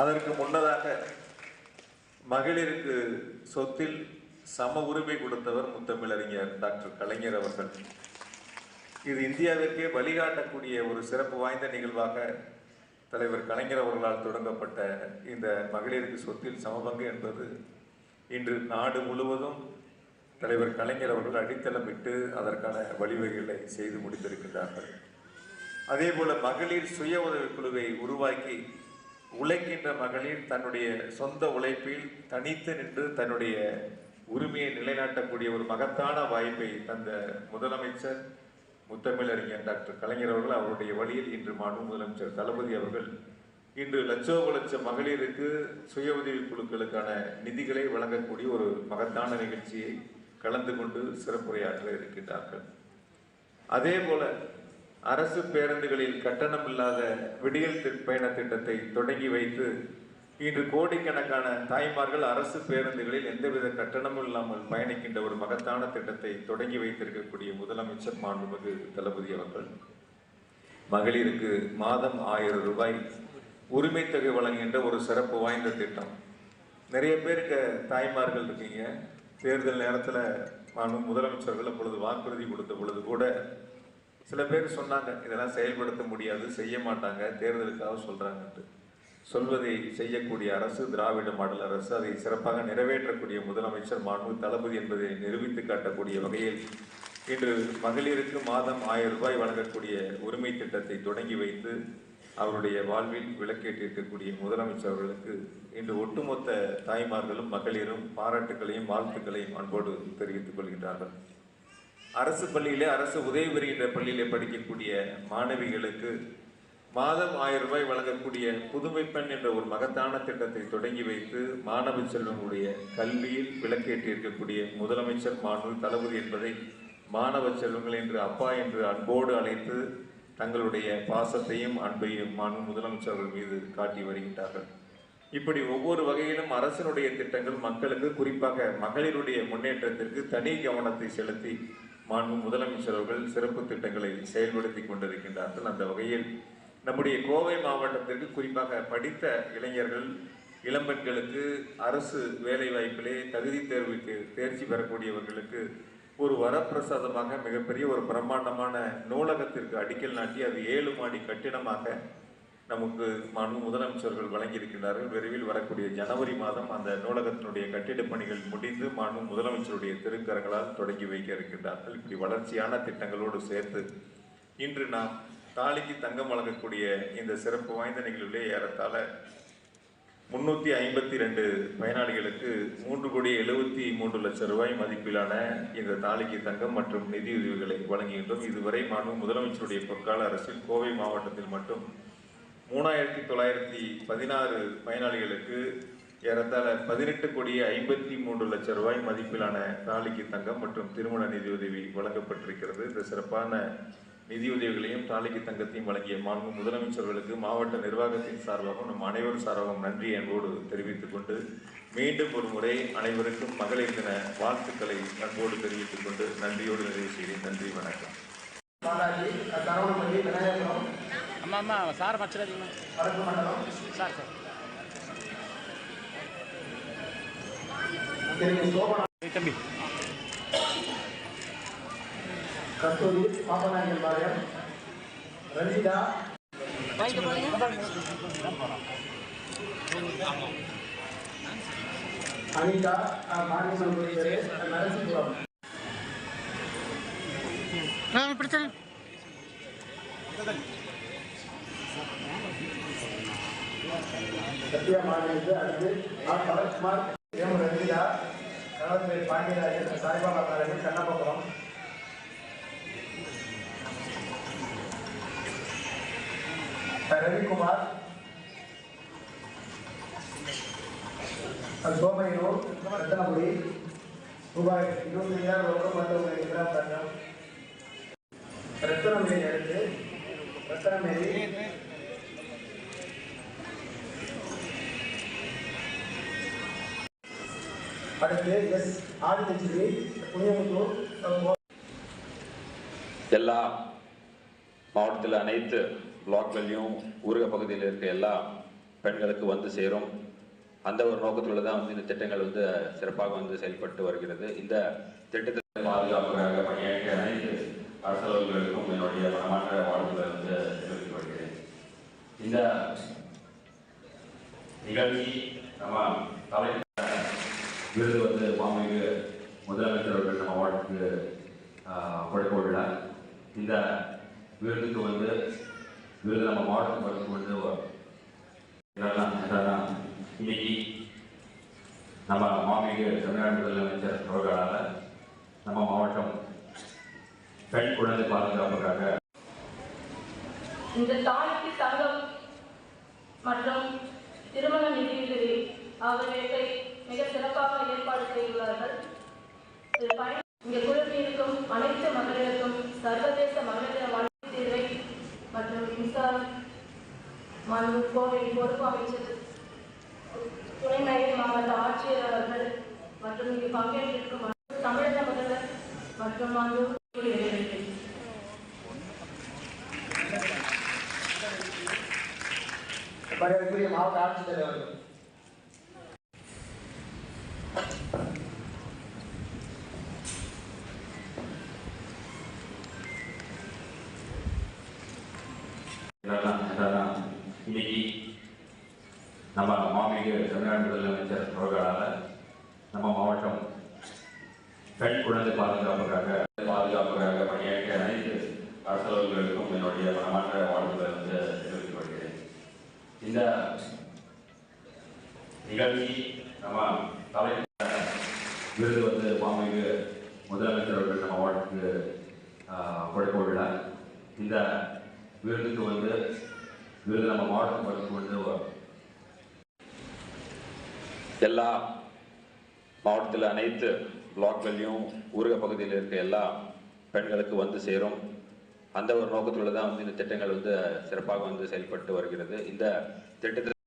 அதற்கு முன்னதாக மகளிருக்கு சொத்தில் சம உரிமை கொடுத்தவர் முத்தமிழறிஞர் டாக்டர் கலைஞர் அவர்கள். இது இந்தியாவிற்கே வழிகாட்டக்கூடிய ஒரு சிறப்பு வாய்ந்த நிகழ்வாக தலைவர் கலைஞர் அவர்களால் தொடங்கப்பட்ட இந்த மகளிருக்கு சொத்தில் சமபங்கு என்பது இன்று நாடு முழுவதும் தலைவர் கலைஞர் அவர்கள் அடித்தளமிட்டு அதற்கான வழிவகைகளை செய்து முடித்திருக்கின்றார்கள். அதேபோல மகளிர் சுய உதவிக்குழுவை உருவாக்கி உழைக்கின்ற மகளிர் தன்னுடைய சொந்த உழைப்பில் தனித்து நின்று தன்னுடைய உரிமையை நிலைநாட்டக்கூடிய ஒரு மகத்தான வாய்ப்பை தந்த முதலமைச்சர் முத்தமிழறிஞர் டாக்டர் கலைஞர் அவர்கள் அவருடைய வழியில் இன்று மாண்பு முதலமைச்சர் தளபதி அவர்கள் இன்று லட்சோ லட்சம் மகளிருக்கு சுய உதவி குழுக்களுக்கான நிதிகளை வழங்கக்கூடிய ஒரு மகத்தான நிகழ்ச்சியை கலந்து கொண்டு சிறப்புரையாற்ற இருக்கின்றார்கள். அதே போல அரசு பேருந்துகளில் கட்டணம் இல்லாத விடியல் பயண திட்டத்தை தொடங்கி வைத்து இன்று கோடிக்கணக்கான தாய்மார்கள் அரசு பேருந்துகளில் எந்தவித கட்டணமும் இல்லாமல் பயணிக்கின்ற ஒரு மகத்தான திட்டத்தை தொடங்கி வைத்திருக்கக்கூடிய முதலமைச்சர் மாண்புமிகு தளபதி அவர்கள். மகளிருக்கு மாதம் ஆயிரம் ரூபாய் உரிமை தொகை வழங்குகின்ற ஒரு சிறப்பு வாய்ந்த திட்டம். நிறைய பேருக்கு தாய்மார்கள் இருக்கீங்க. தேர்தல் நேரத்தில் மாண்பு முதலமைச்சர்கள் அப்பொழுது வாக்குறுதி கொடுத்த பொழுது கூட சில பேர் சொன்னாங்க இதெல்லாம் செயல்படுத்த முடியாது செய்ய மாட்டாங்க தேர்தலுக்காக சொல்கிறாங்கன்ட்டு சொல்வதை செய்யக்கூடிய அரசு திராவிட மாடல் அரசு அதை சிறப்பாக நிறைவேற்றக்கூடிய முதலமைச்சர் மாண்பு தளபதி என்பதை நிரூபித்து காட்டக்கூடிய வகையில் இன்று மகளிருக்கு மாதம் ஆயிரம் ரூபாய் வழங்கக்கூடிய உரிமை திட்டத்தை தொடங்கி வைத்து அவருடைய வாழ்வில் விளக்கேற்றிருக்கக்கூடிய முதலமைச்சர் அவர்களுக்கு இன்று ஒட்டுமொத்த தாய்மார்களும் மகளிரும் பாராட்டுகளையும் வாழ்த்துக்களையும் அன்போடு தெரிவித்துக் கொள்கின்றார்கள். அரசு பள்ளியிலே அரசு உதவி பெறுகின்ற பள்ளியிலே படிக்கக்கூடிய மாணவிகளுக்கு மாதம் ஆயிரம் ரூபாய் வழங்கக்கூடிய புதுமை பெண் என்ற ஒரு மகத்தான திட்டத்தை தொடங்கி வைத்து மாணவ செல்வங்களுடைய கல்வியில் விளக்கேற்றி இருக்கக்கூடிய முதலமைச்சர் மாணவர் தளபதி என்பதை மாணவ செல்வங்கள் என்று அப்பா என்று அன்போடு அழைத்து தங்களுடைய பாசத்தையும் அன்பையும் மாணவ முதலமைச்சர் அவர்கள் மீது காட்டி வருகின்றார்கள். இப்படி ஒவ்வொரு வகையிலும் அரசினுடைய திட்டங்கள் மக்களுக்கு குறிப்பாக மகளிருடைய முன்னேற்றத்திற்கு தனி கவனத்தை செலுத்தி மாண்பு முதலமைச்சர் அவர்கள் சிறப்பு திட்டங்களை செயல்படுத்தி கொண்டிருக்கின்றார்கள். அந்த வகையில் நம்முடைய கோவை மாவட்டத்திற்கு குறிப்பாக படித்த இளைஞர்கள் இளம்பெண்களுக்கு அரசு வேலைவாய்ப்பிலே தகுதி தேர்வுக்கு தேர்ச்சி பெறக்கூடியவர்களுக்கு ஒரு வரப்பிரசாதமாக மிகப்பெரிய ஒரு பிரம்மாண்டமான நூலகத்திற்கு அடிக்கல் நாட்டி அது ஏழு மாடி கட்டிடமாக நமக்கு மனு முதலமைச்சர்கள் வழங்கியிருக்கிறார்கள் விரைவில் வரக்கூடிய ஜனவரி மாதம் அந்த நூலகத்தினுடைய கட்டிடப் பணிகள் முடிந்து மனு முதலமைச்சருடைய திருக்கரங்களால் தொடங்கி வைக்க இருக்கின்றார்கள். இப்படி வளர்ச்சியான திட்டங்களோடு சேர்த்து இன்று நாம் தாலிக்கு தங்கம் வழங்கக்கூடிய இந்த சிறப்பு வாய்ந்த நிகழ்விலே ஏறத்தாழ முன்னூத்தி ஐம்பத்தி ரெண்டு பயனாளிகளுக்கு மூன்று கோடி எழுபத்தி மூன்று லட்சம் ரூபாய் மதிப்பிலான இந்த தாலிக்கு தங்கம் மற்றும் நிதியுதவிகளை வழங்குகின்றோம். இதுவரை மாண்பு முதலமைச்சருடைய பொற்கால அரசில் கோவை மாவட்டத்தில் மட்டும் மூணாயிரத்தி தொள்ளாயிரத்தி பதினாறு பயனாளிகளுக்கு ஏறத்தாழ பதினெட்டு கோடி ஐம்பத்தி மூன்று லட்சம் ரூபாய் மதிப்பிலான தாலிக்கு தங்கம் மற்றும் திருமண நிதியுதவி வழங்கப்பட்டிருக்கிறது. இந்த சிறப்பான நிதியுதவிகளையும் தாலிக்கு தங்கத்தையும் வழங்கிய மாண்பு முதலமைச்சர்களுக்கு மாவட்ட நிர்வாகத்தின் சார்பாகவும் நம் அனைவரும் சார்பாகவும் நன்றி என்போடு தெரிவித்துக் கொண்டு மீண்டும் ஒரு முறை அனைவருக்கும் மகளிர் தின வாழ்த்துக்களை அன்போடு தெரிவித்துக் கொண்டு நன்றியோடு நிறைவு செய்கிறேன். நன்றி வணக்கம். பாலாஜி விநாயகபுரம் அம்மா அம்மா சார் மண்டலம் சார் சார். தம்பி. கஸ்தூரி பாப்பநாயகன் பாளையம். ரஞ்சிதா. அனிதா தெரு, நரசிபுரம் நான் பிடிச்சேன் சத்யா மாநிலத்து அடுத்து ஆர் பரத்குமார் எம் ரஞ்சிதா கணவன் பாண்டியராஜன் சாய்பாபா காலேஜ் கண்ணப்பபுரம் ரவிக்குமார் சோமையூர் ரத்தனபுரி ரூபாய் இருபத்தி ஐயாயிரம் ரொக்கம் மற்றும் கிராம் தங்கம் ரத்தனமேரி அடுத்து ரத்தனமேரி அடுத்து எஸ் ஆதிலட்சுமி எல்லா மாவட்டத்தில் அனைத்து பிளாக்லையும் ஊரக பகுதியில் இருக்க எல்லா பெண்களுக்கு வந்து சேரும். அந்த ஒரு நோக்கத்தோடு தான் வந்து இந்த திட்டங்கள் வந்து சிறப்பாக வந்து செயல்பட்டு வருகிறது. இந்த திட்டத்தை பாதுகாப்புக்காக பணியாற்றிய அனைத்து அரசர்களுக்கும் என்னுடைய மனமாற்ற வாழ்வுகளை வந்து தெரிவித்து வருகிறேன் இந்த நிகழ்ச்சி நம்ம தலை விருது வந்து மாண்புமிகு முதலமைச்சர் அவர்கள் நம்ம வாழ்த்துக்கு கொடுக்க உள்ளார் இந்த விருதுக்கு வந்து விருது நம்ம மாவட்டத்துக்கு வந்து வந்து இன்னைக்கு நம்ம மாண்புமிகு தமிழ்நாடு முதலமைச்சர் அவர்களால் நம்ம மாவட்டம் பெண் குழந்தை பாதுகாப்புக்காக இந்த தாய்க்கு தங்கம் மற்றும் திருமண நிதியுதவி ஆகியவற்றை மிக சிறப்பாக ஏற்பாடு செய்துள்ளார்கள் இது பயன் இங்கே குழுமியிருக்கும் அனைத்து மகளிருக்கும் சர்வதேச மகளிர் தின வாழ்க்கை தீர்வை மற்றும் மின்சார கோவை பொறுப்பு அமைச்சர் துணைநகர் மாவட்ட ஆட்சியர் அவர்கள் மற்றும் இங்கு பங்கேற்றிருக்கும் தமிழக முதல்வர் மற்றும் அங்கு மரியாதைக்குரிய மாவட்ட ஆட்சித்தலைவர்கள். நம்ம மாண்புமிகு தமிழ்நாடு முதலமைச்சர் அவர்களால் நம்ம மாவட்டம் பெண் குழந்தை பாதுகாப்புக்காக பாதுகாப்புக்காக பணியாற்றிய அனைத்து அரசர்களுக்கும் என்னுடைய மனமாற்ற வாழ்வுகளை வந்து தெரிவித்துக் கொள்கிறேன். இந்த நிகழ்ச்சி நம்ம தலை விருது வந்து மாமிகு முதலமைச்சர் அவர்கள் நம்ம வாழ்த்துக்கு கொடுக்க உள்ளார். இந்த விருதுக்கு வந்து விருது நம்ம மாவட்டத்துக்கு வந்து எல்லா மாவட்டத்தில் அனைத்து பிளாக்கள்லையும் ஊரக பகுதியில் இருக்க எல்லா பெண்களுக்கு வந்து சேரும். அந்த ஒரு நோக்கத்தோடு தான் வந்து இந்த திட்டங்கள் வந்து சிறப்பாக வந்து செயல்பட்டு வருகிறது. இந்த திட்டத்தில்